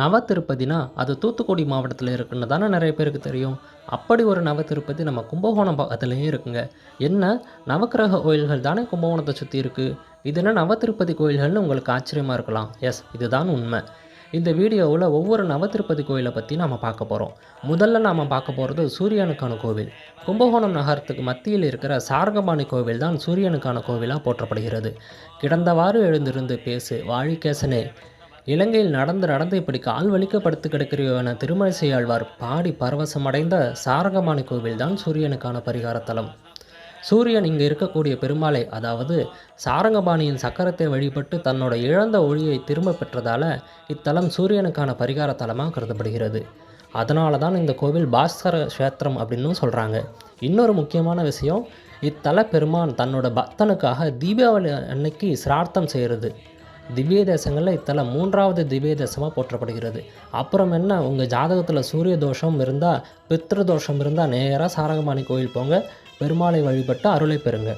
நவ திருப்பதினா அது தூத்துக்குடி மாவட்டத்தில் இருக்குன்னு தானே நிறைய பேருக்கு தெரியும். அப்படி ஒரு நவ திருப்பதி நம்ம கும்பகோணம் பக்கத்துலேயும் இருக்குங்க. என்ன? நவக்கிரக கோயில்கள் தானே கும்பகோணத்தை சுற்றி இருக்குது இது என்ன நவ திருப்பதி கோயில்கள்னு உங்களுக்கு ஆச்சரியமாக இருக்கலாம்? எஸ் இதுதான் உண்மை. இந்த வீடியோவில் ஒவ்வொரு நவ திருப்பதி கோயிலை பற்றி நாம் பார்க்க போகிறோம் முதல்ல நாம் பார்க்க போகிறது சூரியனுக்கான கோவில். கும்பகோணம் நகரத்துக்கு மத்தியில் இருக்கிற சாரங்கபாணி கோவில் தான் சூரியனுக்கான கோவிலாக போற்றப்படுகிறது. கிடந்தவாறு எழுந்திருந்து பேசு வாழிகேசனே. இலங்கையில் நடந்து நடந்து இப்படி கால் வலிக்கப்படுத்து கிடக்கிறவன திருமழிசை பாடி பரவசமடைந்த சாரங்கபாணி கோவில் தான் சூரியனுக்கான பரிகாரத்தலம். சூரியன் இங்கே இருக்கக்கூடிய பெருமாளை அதாவது சாரங்கபாணியின் சக்கரத்தை வழிபட்டு தன்னோட இழந்த ஒளியை திரும்ப பெற்றதால இத்தலம் சூரியனுக்கான பரிகார தலமாக கருதப்படுகிறது. அதனால தான் இந்த கோவில் பாஸ்கர க்ஷேத்திரம் அப்படின்னும் சொல்கிறாங்க இன்னொரு முக்கியமான விஷயம் இத்தல பெருமான் தன்னோட பக்தனுக்காக தீபாவளி அன்னைக்கு சிரார்த்தம் செய்கிறது திவ்ய தேசங்களில் இத்தலம் மூன்றாவது திவ்ய தேசமாக போற்றப்படுகிறது. அப்புறம் என்ன? உங்கள் ஜாதகத்தில் சூரிய தோஷம் இருந்தால் பித்ரு தோஷம் இருந்தால் நேராக சாரங்கபாணி கோயில் போங்க. பெருமாளை வழிபட்டு அருளை பெறுங்க.